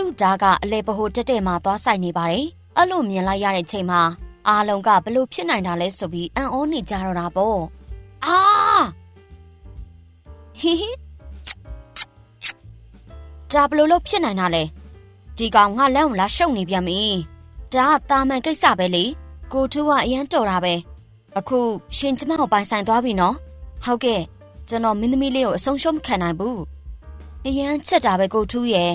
သူ့ဓာကအလဲပဟိုတက်တဲ့မှာသွားဆိုင်နေပါတယ်အဲ့လိုမြင်လိုက်ရတဲ့ချိန်မှာအားလုံးကဘလို့ဖြစ်နိုင်တာလဲဆိုပြီးအံ့ဩနေကြတော့တာပေါ့အာဟီဟီဒါဘလို့လို့ဖြစ်နိုင်တာလဲဒီကောင်ငါလမ်းကိုလာရှုံနေပြန်ပြီဒါကတာမန်ကိစ္စပဲလေကိုထူးကအရန်တော်တာပဲအခုရှင်ကျမကိုပိုင်ဆိုင်သွားပြီနော်ဟုတ်ကဲ့ကျွန်တော်မင်းသမီးလေးကိုအဆုံးရှုံးမခံနိုင်ဘူးအရန်ချက်တာပဲကိုထူးရဲ့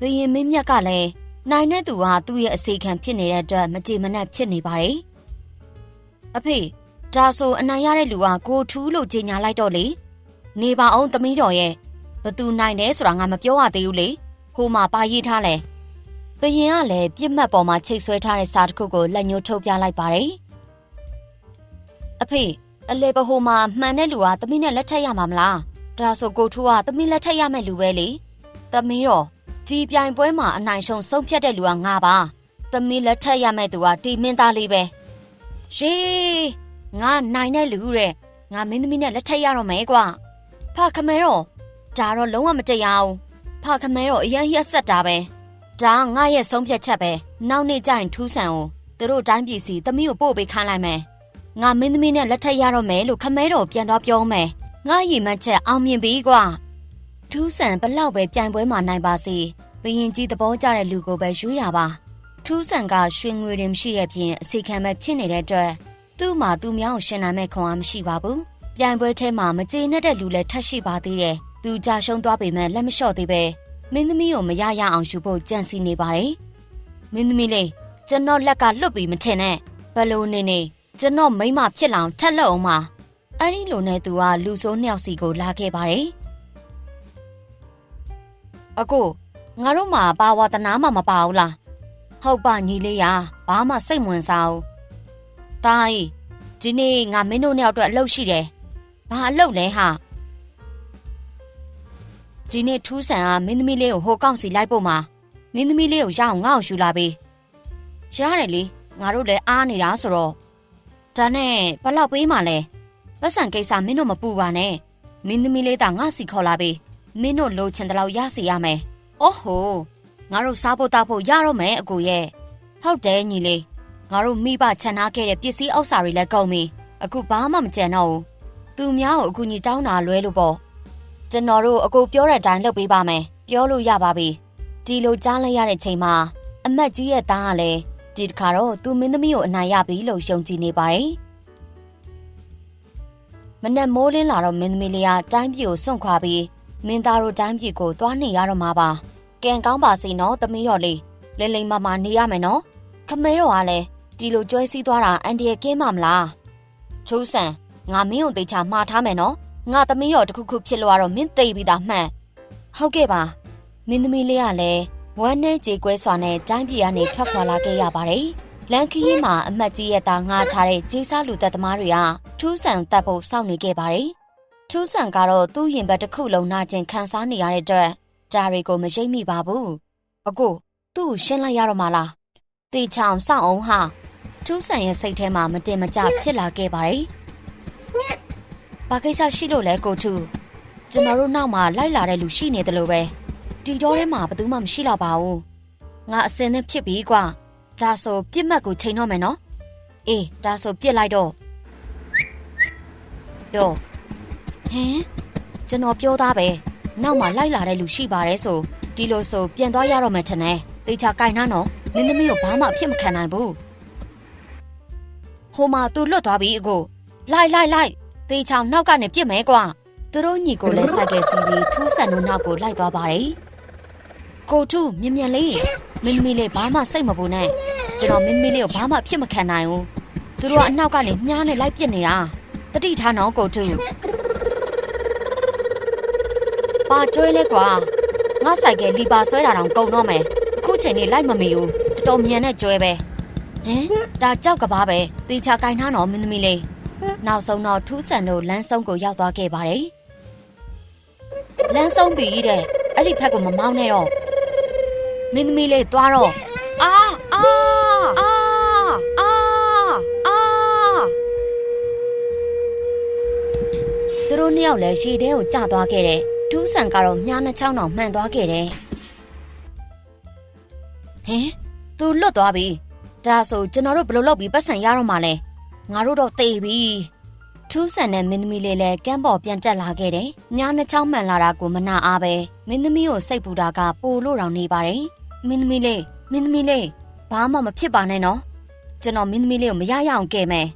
ဘရင်မင်းမြတ်ကလည်းနိုင်တဲ့သူကသူ့ရဲ့အစီခံဖြစ်နေတဲ့အတွက်မကြေမနက်ဖြစ်နေပါတယ်အဖေဒါဆိုအနိုင်ရတဲ့လူကကိုထူးလို့ကြေညာလိုက်တော့လေနေပါအောင်သမီးတော်ရဲ့ဘသူနိုင်တယ်ဆိုတာငါမပြောရသေးဘူးလေဟိုမှာပါရေးထားလဲဘရင်ကလည်းပြစ်မှတ်ပေါ်မှာချိတ်ဆွဲထားတဲ့စာတစ်ခုကိုလက်ညှိုးထုတ်ပြလိုက်ပါတယ်အဖေအလေပဟိုမှာမှန်တဲ့လူကသမီးနဲ့လက်ထပ်ရမှာမလားဒါဆိုကိုထူးကသမီးလက်ထပ်ရမယ့်လူပဲလေသမီးတော် ဒီပြိုင်ပွဲမှာအနိုင်ရှုံဆုံးဖြတ်တဲ့လူကငါပါသမီးလက်ထပ်ရမယ့်သူကတီမင်းသားလေးပဲရှေးငါနိုင်တဲ့လူတဲ့ငါမင်းသမီးနဲ့လက်ထပ်ရတော့မယ်ကွာဖခမဲတော့ဒါတော့လုံးဝမတရားဘူးဖခမဲတော့အရင်ရက်ဆက်တာပဲဒါကငါရဲ့ဆုံးဖြတ်ချက်ပဲနောက်နေ့ကျရင်ထူးဆန်အောင်သူတို့တိုင်းပြည်စီသမီးကိုပို့ပေးခိုင်းလိုက်မယ်ငါမင်းသမီးနဲ့လက်ထပ်ရတော့မယ်လို့ခမဲတော်ပြန်သွားပြောမယ်ငါရည်မှန်းချက်အောင်မြင်ပြီကွာ ထူးဆန်ဘလောက်ပဲပြိုင်ပွဲမှာနိုင်ပါစေဘရင်ကြီးသဘောကျတဲ့လူကိုပဲရွေးရပါထူးဆန်ကရွှေငွေတွေမရှိတဲ့ပြင်အစီခံမဲ့ဖြစ်နေတဲ့အတွက်သူ့မှာသူများကိုရှင်နိုင်မဲ့ခွန်အားမရှိပါဘူးပြိုင်ပွဲထဲမှာမကျေနပ်တဲ့လူလည်းထပ်ရှိပါသေးတယ်သူကြာရှုံးသွားပေမဲ့လက်မလျှော့သေးပဲမင်းသမီးကိုမရရအောင်ယူဖို့ကြံစီနေပါတယ်မင်းသမီးလေးကျွန်တော်လက်ကလွတ်ပြီးမထင်နဲ့ဘလို့နေနေကျွန်တော်မိမဖြစ်လောင်ထက်လက်အောင်ပါအဲ့ဒီလိုနဲ့သူကလူဆိုးနှစ်ယောက်စီကိုလာခဲ့ပါတယ် အကိုငါတို့မှာဘာဝတနာမှမပါဘူးလားဟုတ်ပါညီလေးရဘာမှစိတ်ဝင်စားဘူးတားဒီနေ့ငါမင်းတို့နှစ်ယောက်အတွက်အလုပ်ရှိတယ်ဘာအလုပ်လဲဟာဒီနေ့ထူးဆန်ကမင်းသမီးလေးကိုဟိုကောင့်စီလိုက်ဖို့မှာမင်းသမီးလေးကိုရအောင်ငါ့ကိုယူလာပေးရတယ်လေငါတို့လည်းအားနေတာဆိုတော့ဒါနဲ့ဘယ်လောက်ပေးမှလဲပတ်စံကိစ္စမင်းတို့မပူပါနဲ့မင်းသမီးလေးတာငါစီခေါ်လာပေး မင်းတို့လိုချင်တဲ့လောက်ရစီရမယ်။အော်ဟိုငါတို့စားဖို့တောက်ဖို့ရတော့မယ်အကိုရဲ့။ဟုတ်တယ်ညီလေးငါတို့မိဘခြံထားခဲ့တဲ့ပစ္စည်းဥစ္စာတွေလည်းကုန်ပြီ။အခုဘာမှမကြံတော့ဘူး။သူများကိုအကူကြီးတောင်းတာလွဲလို့ပေါ့။ကျွန်တော်တို့အကိုပြောတဲ့အတိုင်းလုပ်ပေးပါမယ်။ပြောလို့ရပါပြီ။ဒီလိုကြားလိုက်ရတဲ့ချိန်မှာအမတ်ကြီးရဲ့သားကလည်းဒီတခါတော့သူမင်းသမီးကိုအနိုင်ရပြီလို့ယုံကြည်နေပါတယ်။မနက်မိုးလင်းလာတော့မင်းသမီးလေးကတိုင်းပြည်ကိုစွန့်ခွာပြီး မင်းသားတို့တိုင်းပြည်ကိုသွားနေရတော့မှာပါကံကောင်းပါစေနော်သမီးတော်လေးလိမ့်လိမ့်မမနေရမယ်နော်ခမဲတော်ကလည်းဒီလိုကျွဲစည်းသွားတာအန်ဒီရဲ့ကင်းမမလားချိုးဆန်ငါမင်းကိုတေချာမှားထားမယ်နော်ငါသမီးတော်တခုခုဖြစ်လို့တော့မင်းသိပြီးသားမှန်ဟုတ်ကဲ့ပါမင်းသမီးလေးကလည်းဝမ်းနဲ့ကြေကွဲစွာနဲ့တိုင်းပြည်ကနေထွက်ခွာလာခဲ့ရပါတယ်လန်ခီးမှာအမတ်ကြီးရဲ့သားငါထားတဲ့ကြေးစားလူသက်သမားတွေကထူးဆန်တပ်ဖို့စောင့်နေခဲ့ပါတယ် ထူးဆန်ကတော့သူ့ရင်ဘတ်တစ်ခုလုံးနာကျင်ခံစားနေရတဲ့အတွက်ဒါတွေကိုမရိပ်မိပါဘူးအကိုသူ့ကိုရှင်းလိုက်ရတော့မှလားတေချောင်စောင့်အောင်ဟာထူးဆန်ရဲ့စိတ်ထဲမှာမတင်မကျဖြစ်လာခဲ့ပါတယ်ဘာကိစ္စရှိလို့လဲကိုထူးကျွန်တော်တို့နောက်မှာလိုက်လာတဲ့လူရှိနေတယ်လို့ပဲဒီတော့ထဲမှာဘယ်သူမှမရှိတော့ပါဘူးငါအစင်းနဲ့ဖြစ်ပြီကွာဒါဆိုပြစ်မှတ်ကိုချိန်တော့မယ်နော်အေးဒါဆိုပြစ်လိုက်တော့တော့ ဟမ်ကျွန်တော်ပြောသားပဲနောက်မှာလိုက်လာတဲ့လူရှိပါတယ်ဆိုဒီလိုဆိုပြန်သွားရတော့မယ်ထင်တယ်တေချာကင်နှားနော်မင်းသမီးကိုဘာမှအဖြစ်မခံနိုင်ဘူးဟိုမှာသူလွတ်သွားပြီအကိုလိုက်လိုက်လိုက်တေချောင်နောက်ကနေပြစ်မယ်ကွာသူတို့ညီကိုလည်းစိုက်ကယ်စီပြီးထူးဆန်တို့နောက်ကိုလိုက်သွားပါတယ်ကိုထုမြင်မြန်လေးမင်းသမီးလေးဘာမှစိတ်မပူနဲ့ကျွန်တော်မင်းသမီးလေးကိုဘာမှအဖြစ်မခံနိုင်ဘူးသူတို့ကအနောက်ကနေမြားနဲ့လိုက်ပြစ်နေတာတတိထားနော်ကိုထု ပါကျွဲလဲကွာငါဆိုင်ကလီပါဆွဲတာတောင်ကုန်တော့မယ်အခုချိန်နေလိုက်မမီဘူးတော်တော်မြန်နဲ့ကျွဲပဲဟမ်ဒါကြောက်ကဘာပဲတေချာကင်ထားတော့မင်းသမီးလေးနောက်ဆုံးတော့ထူးဆန်တို့လမ်းဆုံးကိုရောက်သွားခဲ့ပါတယ်လမ်းဆုံးပြီတဲ့အဲ့ဒီဖက်ကမမောင်းနဲ့တော့မင်းသမီးလေးသွားတော့အာအာအာအာအာသူတို့နှစ်ယောက်လည်းရေထဲကိုကျသွားခဲ့တယ် ထူးဆန်ကတော့မြားနှချောင်းတော်မှန်သွားခဲ့တယ်ဟင်သူလွတ်သွားပြီဒါဆိုကျွန်တော်တို့ဘယ်လိုလုပ်ပြီးပတ်စံရတော့မှလဲငါတို့တော့တေပြီထူးဆန်တဲ့မင်းသမီးလေးလည်းကမ်းပေါ်ပြန်တက်လာခဲ့တယ်ညနှချောင်းမှန်လာတာကိုမနာအားပဲမင်းသမီးကိုစိတ်ပူတာကပိုလို့တောင်နေပါတယ်မင်းသမီးလေးမင်းသမီးလေးဘာမှမဖြစ်ပါနဲ့နော်ကျွန်တော်မင်းသမီးလေးကိုမရရအောင်ကဲမယ်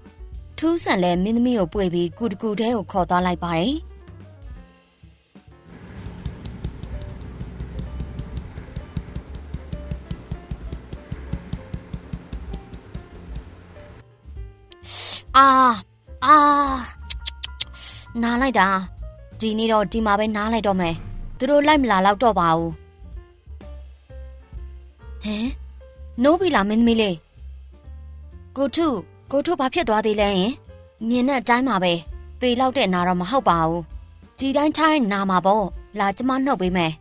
ထူးဆန်လည်းမင်းသမီးကိုပွေပြီးကူတကူတဲကိုခေါ်သွားလိုက်ပါတယ် အာအာနားလိုက်တာဒီနေ့တော့ဒီမှာပဲနားလိုက်တော့မယ်သူတို့လိုက်မလာတော့တော့ပါဘူးဟမ်နိုးပြီလားမင်းသမီးလေးကိုထုကိုထုဘာဖြစ်သွားသေးလဲဟင်မြင်တဲ့အတိုင်းမှာပဲပေလောက်တဲ့နာတော့မဟုတ်ပါဘူးဒီတိုင်းထိုင်းနာမှာပေါ့လာကျမနှုတ်ပေးမယ်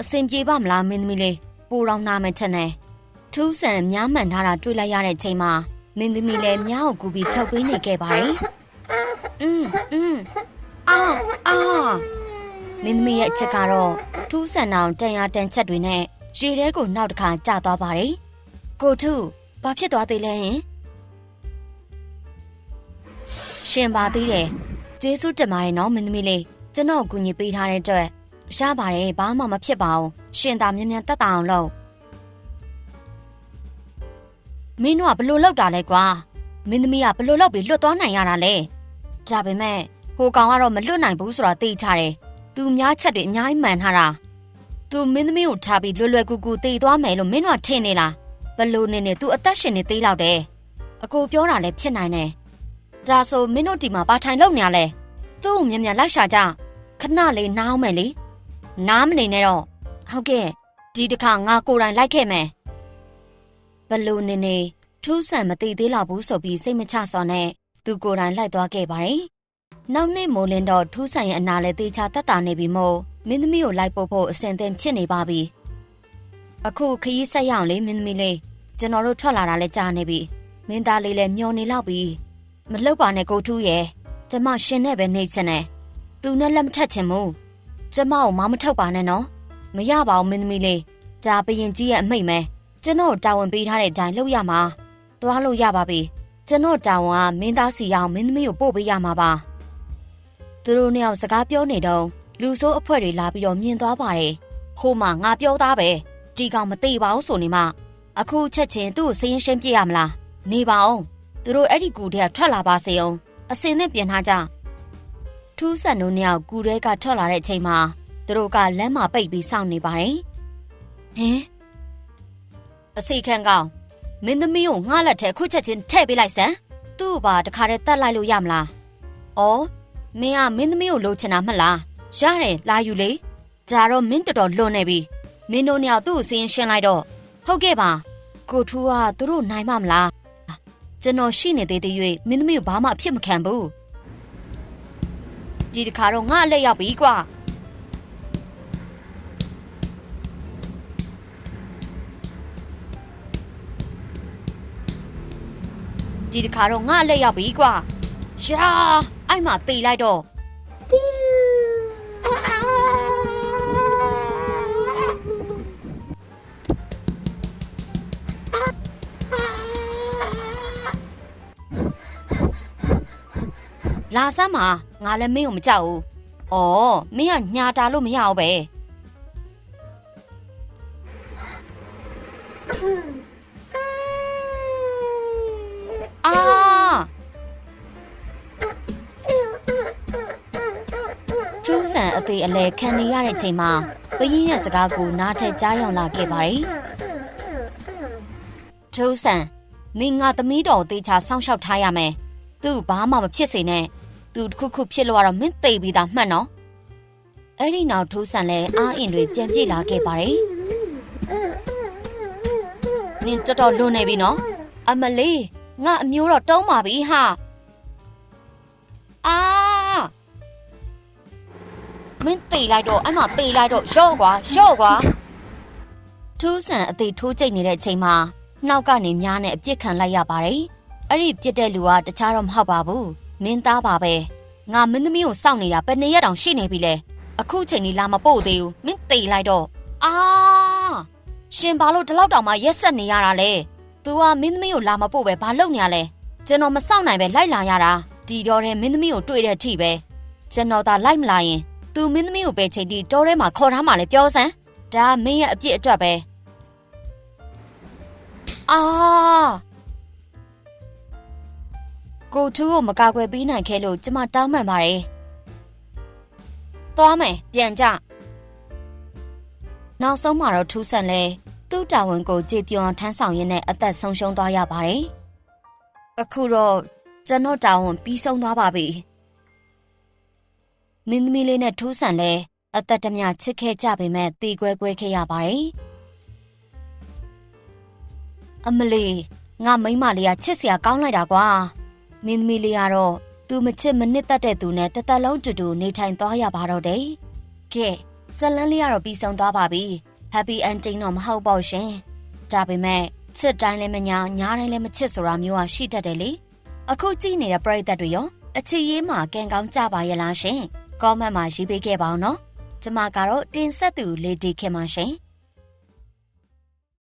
အစင်ပြေပါမလားမင်းသမီးလေးပူတော်နာမယ်ထင်တယ်ထူးဆန်များမှန်ထားတာတွေ့လိုက်ရတဲ့ချိန်မှာ မင်းသမီးလည်းမြားကိုကူပြီးထုတ်ပေးနေခဲ့ပါတယ်။အင်းအင်းအာအာမင်းသမီးရဲ့အချက်ကတော့ထူးဆန်အောင်တန်ရာတန်ချက်တွေနဲ့ရေထဲကိုနောက်တစ်ခါကျသွားပါတယ်။ကိုထုဘာဖြစ်သွားသေးလဲဟင်။ရှင်ပါသေးတယ်။ကျေးဇူးတင်ပါတယ်နော်မင်းသမီးလေးကျွန်တော်ကူညီပေးထားတဲ့အတွက်ရပါတယ်ဘာမှမဖြစ်ပါဘူး။ရှင်သာမြ мян တက်တာအောင်လို့ မင်းတို့ကဘလို့လောက်တာလဲကွာမင်းသမီးကဘလို့လောက်ပြီးလွတ်သွားနိုင်ရတာလဲဒါပေမဲ့ဟိုကောင်ကတော့မလွတ်နိုင်ဘူးဆိုတာသိချတယ်သူများချက်တွေအများကြီးမှန်ထားတာသူမင်းသမီးကိုထားပြီးလွယ်လွယ်ကူကူတည်သွားမယ်လို့မင်းတို့ကထင်နေလားဘလို့နေနေသူအသက်ရှင်နေသေးလောက်တယ်အကိုပြောတာလည်းဖြစ်နိုင်တယ်ဒါဆိုမင်းတို့ဒီမှာဘာထိုင်လုပ်နေရလဲသူ့ကိုမြန်မြန်လိုက်ရှာကြခဏလေးနားအောင်မယ်လေနားမနေနဲ့တော့ဟုတ်ကဲ့ဒီတစ်ခါငါကိုယ်တိုင်လိုက်ခဲ့မယ် ဘလို့နေနေထူးဆန်မသိသေးလောက်ဘူးဆိုပြီးစိတ်မချစွာနဲ့သူကိုယ်တိုင်လိုက်သွားခဲ့ပါတယ်နောက်နေ့မိုးလင်းတော့ထူးဆန်ရဲ့အနာလည်းတေချာတက်တာနေပြီမို့မင်းသမီးကိုလိုက်ပို့ဖို့အဆင်သင့်ဖြစ်နေပါပြီအခုခရီးဆက်ရအောင်လေမင်းသမီးလေးကျွန်တော်တို့ထွက်လာတာလည်းကြာနေပြီမင်းသားလေးလည်းမျောနေလောက်ပြီမလှုပ်ပါနဲ့ကိုထူးရဲ့ကျမရှင်နဲ့ပဲနေချင်တယ်သူနဲ့လက်မထက်ချင်ဘူးကျမကိုမမထုတ်ပါနဲ့နော်မရပါဘူးမင်းသမီးလေးဒါဘရင်ကြီးရဲ့အမိတ်မဲ ကျွန်တော်တာဝန်ပေးထားတဲ့အတိုင်းလုပ်ရမှာသွားလို့ရပါပြီကျွန်တော်တာဝန်ကမင်းသားစီအောင်မင်းသမီးကိုပို့ပေးရမှာပါသူတို့နှစ်ယောက်စကားပြောနေတော့လူဆိုးအဖွဲ့တွေလာပြီးတော့မြင်သွားပါတယ်ဟိုမှာငါပြောသားပဲဒီကောင်မသိပါဘူးဆိုနေမှအခုချက်ချင်းသူ့ကိုစရင်ရှင်းပြရမလားနေပါအောင်သူတို့အဲ့ဒီကူတွေကထွက်လာပါစေအောင်အစင်းနဲ့ပြင်ထားကြထူးဆန်တို့နှစ်ယောက်ကူတွေကထွက်လာတဲ့အချိန်မှာသူတို့ကလမ်းမှာပိတ်ပြီးစောင့်နေပါတယ်ဟင် အစီခံကောင်မင်းသမီးကိုငှားလက်ထဲခုချက်ချင်းထည့်ပေးလိုက်စမ်းသူ့ဘာတခါတည်းတတ်လိုက်လို့ရမလားဩမင်းကမင်းသမီးကိုလိုချင်တာမဟုတ်လားရတယ်လာယူလေဒါတော့မင်းတော်တော်လွန်နေပြီမင်းတို့နှစ်ယောက်သူ့ကိုစင်းရှင်းလိုက်တော့ဟုတ်ကဲ့ပါကိုထူးကသူတို့နိုင်မမလားကျွန်တော်ရှိနေသေးသေး၍မင်းသမီးကိုဘာမှအဖြစ်မခံဘူးဒီတခါတော့ငါအလက်ရောက်ပြီကွာ ဒီတခါတော့ငါအလက်ရောက်ပြီကွာရှာအဲ့မှာတေးလိုက်တော့လာစမ်းမှာငါလည်းမင်းကိုမကြောက်ဘူး။အော်မင်းကညာတာလို့မရဘူးပဲ။ ကျူးဆန်အသေးအလဲခံနေရတဲ့ချိန်မှာပရင်ရဲ့စကားကိုနားထက်ကြားယောင်လာခဲ့ပါတယ်။ကျူးဆန်မင်းငါသမီးတော်ကိုတေချာစောင့်ရှောက်ထားရမယ်။သူ့ဘာမှမဖြစ်စေနဲ့။သူတစ်ခုခုဖြစ်လို့ကတော့မင်းသိပြီးသားမှတ်နော်အဲ့ဒီနောက်ထိုးဆန်လဲအားအင်တွေပြန်ပြေးလာခဲ့ပါတယ်နင်တော်တော်လွန်နေပြီနော်အမလေးငါအမျိုးတော့တုံးပါပြီဟာ မင်းတေးလိုက်တော့အမတေးလိုက်တော့ရော့ကွာရော့ကွာထိုးဆန်အသေးထိုးကျိတ်နေတဲ့အချိန်မှာနောက်ကနေများနဲ့အပြစ်ခံလိုက်ရပါတယ်အဲ့ဒီပြစ်တဲ့လူကတခြားတော့မဟုတ်ပါဘူးမင်းသားပါပဲငါမင်းသမီးကိုစောင့်နေတာဘယ်နှစ်ရက်တောင်ရှိနေပြီလဲအခုချိန်ကြီးလာမပို့သေးဘူးမင်းတေးလိုက်တော့အာရှင်ဘာလို့ဒီလောက်တောင်မှရက်ဆက်နေရတာလဲ तू ကမင်းသမီးကိုလာမပို့ပဲဘာလုပ်နေရလဲကျွန်တော်မစောင့်နိုင်ပဲလိုက်လာရတာဒီတော့တဲ့မင်းသမီးကိုတွေ့တဲ့အထိပဲကျွန်တော်သာလိုက်မလာရင် तू မင်းသမီးကိုပဲချိန်ပြီးတောထဲမှာခေါ်ထားမှလဲပြောစမ်းဒါကမင်းရဲ့အပြစ်အတွက်ပဲအာကိုထူးကိုမကာကွယ်ပေးနိုင်ခဲ့လို့ကျမတောင်းပန်ပါတယ်သွားမယ်ပြန်ကြနောက်ဆုံးမှာတော့ထူးဆန်လဲသူ့တာဝန်ကိုကြည်ပြွန်ထမ်းဆောင်ရင်းနဲ့အသက်ဆုံးရှုံးသွားရပါတယ်။အခုတော့ကျွန်တော်တာဝန်ပြီးဆုံးသွားပါပြီ။ မင်းသမီးလေးနဲ့ထူးဆန်လဲအသက်တမျှချစ်ခဲ့ကြပေမဲ့တီကွဲကွဲခဲ့ရပါတယ်။အမလီငါမိန်းမလေးကချစ်စရာကောင်းလိုက်တာကွာ။မင်းသမီးလေးကတော့သူမချစ်မနစ်သက်တဲ့သူနဲ့တစ်သက်လုံးတူတူနေထိုင်သွားရပါတော့တယ်။ကဲဇလန်းလေးကတော့ပြီးဆုံးသွားပါပြီ။ happy ending တော့မဟုတ်ပါဘူးရှင်။ဒါပေမဲ့ချစ်တိုင်းလည်းမညာညာတိုင်းလည်းမချစ်ဆိုတာမျိုးကရှိတတ်တယ်လေ။အခုကြည့်နေတဲ့ပရိသတ်တွေရောအချစ်ရေးမှာကံကောင်းကြပါရဲ့လားရှင်။ comment မှာရေးပေးခဲ့ပါအောင်နော်။ကျမကတော့တင်ဆက်သူ Lady ခင်ပါရှင်။